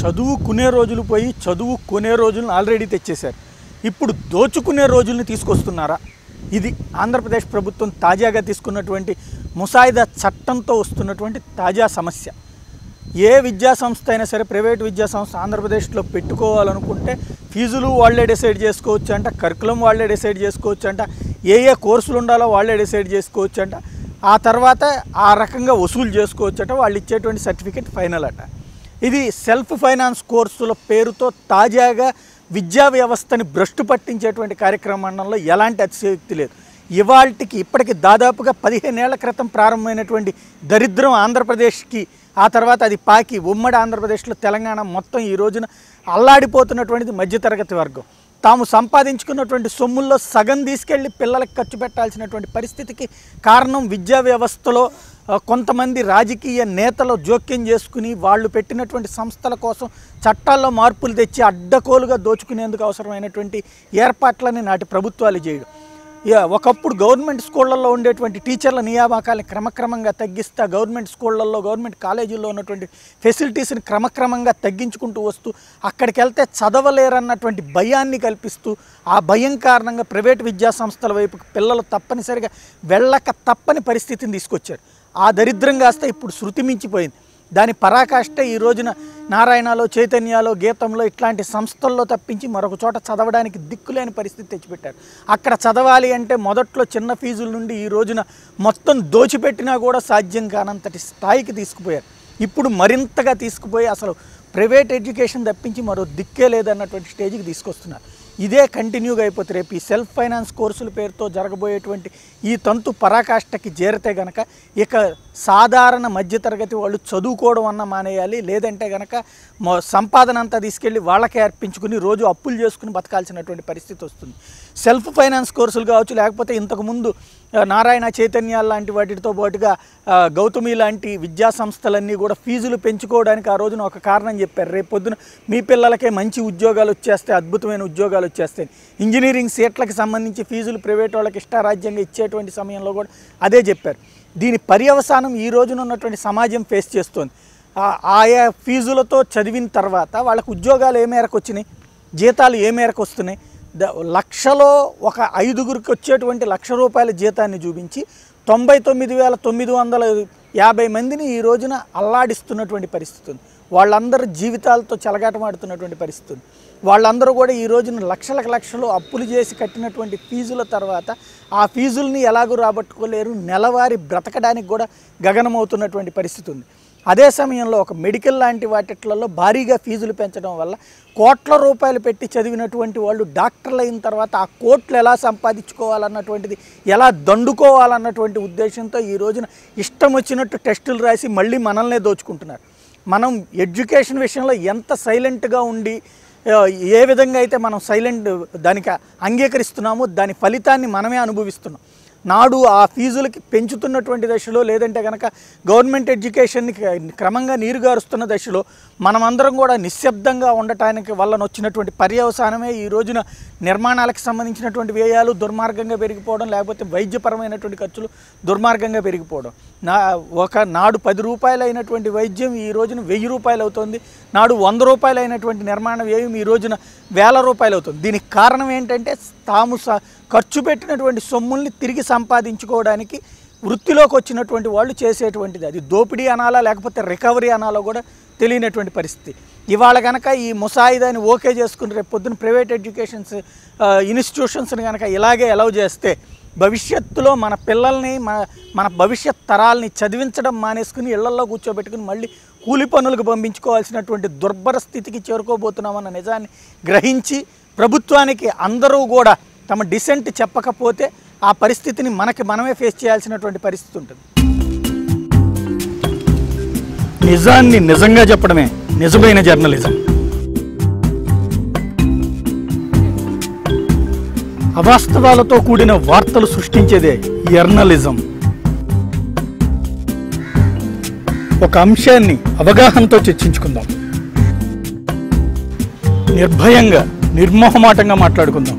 చదువుకునే రోజులు పోయి చదువు కొనే రోజులను ఆల్రెడీ తెచ్చేశారు. ఇప్పుడు దోచుకునే రోజుల్ని తీసుకొస్తున్నారా? ఇది ఆంధ్రప్రదేశ్ ప్రభుత్వం తాజాగా తీసుకున్నటువంటి ముసాయిదా చట్టంతో వస్తున్నటువంటి తాజా సమస్య. ఏ విద్యా సంస్థ అయినా సరే ప్రైవేట్ విద్యా సంస్థ ఆంధ్రప్రదేశ్లో పెట్టుకోవాలనుకుంటే ఫీజులు వాళ్ళే డిసైడ్ చేసుకోవచ్చు అంట కరికులం వాళ్ళే డిసైడ్ చేసుకోవచ్చు అంట ఏ ఏ కోర్సులు ఉండాలో వాళ్ళే డిసైడ్ చేసుకోవచ్చు అంట ఆ తర్వాత ఆ రకంగా వసూలు చేసుకోవచ్చు అంట వాళ్ళు ఇచ్చేటువంటి సర్టిఫికేట్ ఫైనల్ అట. ఇది సెల్ఫ్ ఫైనాన్స్ కోర్సుల పేరుతో తాజాగా విద్యా వ్యవస్థని భ్రష్టు పట్టించేటువంటి కార్యక్రమంలో ఎలాంటి అతిశయోక్తి లేదు. ఇవాళకి ఇప్పటికి దాదాపుగా పదిహేనేళ్ళ క్రితం ప్రారంభమైనటువంటి దరిద్రం ఆంధ్రప్రదేశ్కి ఆ తర్వాత అది పాకి ఉమ్మడి ఆంధ్రప్రదేశ్లో తెలంగాణ మొత్తం ఈ రోజున అల్లాడిపోతున్నటువంటిది మధ్యతరగతి వర్గం. తాము సంపాదించుకున్నటువంటి సొమ్ముల్లో సగం తీసుకెళ్ళి పిల్లలకు ఖర్చు పెట్టాల్సినటువంటి పరిస్థితికి కారణం విద్యా వ్యవస్థలో కొంతమంది రాజకీయ నేతలు జోక్యం చేసుకుని వాళ్ళు పెట్టినటువంటి సంస్థల కోసం చట్టాల్లో మార్పులు తెచ్చి అడ్డకోలుగా దోచుకునేందుకు అవసరమైనటువంటి ఏర్పాట్లని నాటి ప్రభుత్వాలు చేయడం. ఒకప్పుడు గవర్నమెంట్ స్కూళ్ళల్లో ఉండేటువంటి టీచర్ల నియామకాలను క్రమక్రమంగా తగ్గిస్తా గవర్నమెంట్ స్కూళ్ళల్లో గవర్నమెంట్ కాలేజీల్లో ఉన్నటువంటి ఫెసిలిటీస్ని క్రమక్రమంగా తగ్గించుకుంటూ వస్తూ అక్కడికి వెళ్తే చదవలేరన్నటువంటి భయాన్ని కల్పిస్తూ ఆ భయం కారణంగా ప్రైవేట్ విద్యా సంస్థల వైపు పిల్లలు తప్పనిసరిగా వెళ్ళక తప్పని పరిస్థితిని తీసుకొచ్చారు. ఆ దరిద్రం కాస్త ఇప్పుడు శృతి మించిపోయింది దాని పరాకాష్ట ఈ రోజున నారాయణలో చైతన్యాలో గీతంలో ఇట్లాంటి సంస్థల్లో తప్పించి మరొక చోట చదవడానికి దిక్కులేని పరిస్థితి తెచ్చిపెట్టారు. అక్కడ చదవాలి అంటే మొదట్లో చిన్న ఫీజుల నుండి ఈ రోజున మొత్తం దోచిపెట్టినా కూడా సాధ్యం కానంతటి స్థాయికి తీసుకుపోయారు. ఇప్పుడు మరింతగా తీసుకుపోయి అసలు ప్రైవేట్ ఎడ్యుకేషన్ తప్పించి మరో దిక్కే లేదన్నటువంటి స్టేజ్కి తీసుకొస్తున్నారు. ఇదే కంటిన్యూగా అయిపోతే రేపు ఈ సెల్ఫ్ ఫైనాన్స్ కోర్సుల పేరుతో జరగబోయేటువంటి ఈ తంతు పరాకాష్ఠకి చేరితే గనక ఇక సాధారణ మధ్యతరగతి వాళ్ళు చదువుకోవడం అన్న మానేయాలి. లేదంటే గనక సంపాదన అంతా తీసుకెళ్ళి వాళ్ళకే అర్పించుకుని రోజు అప్పులు చేసుకుని బతకాల్సినటువంటి పరిస్థితి వస్తుంది. సెల్ఫ్ ఫైనాన్స్ కోర్సులు కావచ్చు లేకపోతే ఇంతకుముందు నారాయణ చైతన్య లాంటి వాటితో పాటుగా గౌతమి లాంటి విద్యా సంస్థలన్నీ కూడా ఫీజులు పెంచుకోవడానికి ఆ రోజున ఒక కారణం చెప్పారు. రేపు పొద్దున మీ పిల్లలకే మంచి ఉద్యోగాలు వచ్చేస్తాయి అద్భుతమైన ఉద్యోగాలు వచ్చేస్తాయి. ఇంజనీరింగ్ సీట్లకు సంబంధించి ఫీజులు ప్రైవేట్ వాళ్ళకి ఇష్టారాజ్యంగా ఇచ్చేటువంటి సమయంలో కూడా అదే చెప్పారు. దీని పర్యవసానం ఈ రోజున ఉన్నటువంటి సమాజం ఫేస్ చేస్తోంది. ఆయా ఫీజులతో చదివిన తర్వాత వాళ్ళకు ఉద్యోగాలు ఏ మేరకు వచ్చినాయి? జీతాలు ఏ మేరకు వస్తున్నాయి? లక్షలో ఒక ఐదుగురికి వచ్చేటువంటి లక్ష రూపాయల జీతాన్ని చూపించి తొంభై తొమ్మిది వేల తొమ్మిది వందల యాభై మందిని ఈ రోజున అల్లాడిస్తున్నటువంటి పరిస్థితి ఉంది. వాళ్ళందరూ జీవితాలతో చెలగాటమాడుతున్నటువంటి పరిస్థితి ఉంది. వాళ్ళందరూ కూడా ఈ రోజున లక్షలకు లక్షలు అప్పులు చేసి కట్టినటువంటి ఫీజుల తర్వాత ఆ ఫీజుల్ని ఎలాగూ రాబట్టుకోలేరు. నెలవారీ బ్రతకడానికి కూడా గగనమవుతున్నటువంటి పరిస్థితి ఉంది. అదే సమయంలో ఒక మెడికల్ లాంటి వాటిట్లలో భారీగా ఫీజులు పెంచడం వల్ల కోట్ల రూపాయలు పెట్టి చదివినటువంటి వాళ్ళు డాక్టర్లు అయిన తర్వాత ఆ కోట్లు ఎలా సంపాదించుకోవాలన్నటువంటిది ఎలా దండుకోవాలన్నటువంటి ఉద్దేశంతో ఈ రోజున ఇష్టం వచ్చినట్టు టెస్టులు రాసి మళ్ళీ మనల్నే దోచుకుంటున్నారు. మనం ఎడ్యుకేషన్ విషయంలో ఎంత సైలెంట్గా ఉండి ఏ విధంగా అయితే మనం సైలెంట్ దానికి అంగీకరిస్తున్నామో దాని ఫలితాన్ని మనమే అనుభవిస్తున్నాం. నాడు ఆ ఫీజులకి పెంచుతున్నటువంటి దశలో లేదంటే కనుక గవర్నమెంట్ ఎడ్యుకేషన్ని క్రమంగా నీరుగారుస్తున్న దశలో మనమందరం కూడా నిశ్శబ్దంగా ఉండటానికి వల్ల వచ్చినటువంటి పర్యవసానమే ఈ రోజున నిర్మాణాలకు సంబంధించినటువంటి వ్యయాలు దుర్మార్గంగా పెరిగిపోవడం లేకపోతే వైద్యపరమైనటువంటి ఖర్చులు దుర్మార్గంగా పెరిగిపోవడం. నా ఒక నాడు పది రూపాయలు అయినటువంటి వైద్యం ఈ రోజున వెయ్యి రూపాయలు అవుతుంది నాడు వంద రూపాయలు అయినటువంటి నిర్మాణ వ్యయం ఈ రోజున వేల రూపాయలు అవుతుంది దీనికి కారణం ఏంటంటే తాము స- ఖర్చు పెట్టినటువంటి సొమ్ముల్ని తిరిగి సంపాదించుకోవడానికి వృత్తిలోకి వచ్చినటువంటి వాళ్ళు చేసేటువంటిది. అది దోపిడీ అనాలా లేకపోతే రికవరీ అనాలో కూడా తెలియనటువంటి పరిస్థితి. ఇవాళ కనుక ఈ ముసాయిదాని ఓకే చేసుకుని రేపు పొద్దున ప్రైవేట్ ఎడ్యుకేషన్స్ ఇన్స్టిట్యూషన్స్ని కనుక ఇలాగే అలౌ చేస్తే భవిష్యత్తులో మన పిల్లల్ని మన మన భవిష్యత్ తరాల్ని చదివించడం మానేసుకుని ఇళ్ళల్లో కూర్చోబెట్టుకుని మళ్ళీ కూలి పనులకు పంపించుకోవాల్సినటువంటి దుర్భర స్థితికి చేరుకోబోతున్నామన్న నిజాన్ని గ్రహించి ప్రభుత్వానికి అందరూ కూడా తమ డిసెంట్ చెప్పకపోతే ఆ పరిస్థితిని మనకి మనమే ఫేస్ చేయాల్సినటువంటి పరిస్థితి ఉంటుంది. నిజాన్ని నిజంగా చెప్పడమే నిజమైన జర్నలిజం అవాస్తవాలతో కూడిన వార్తలు సృష్టించేదే జర్నలిజం ఒక అంశాన్ని అవగాహనతో చర్చించుకుందాం. నిర్భయంగా నిర్మోహమాటంగా మాట్లాడుకుందాం.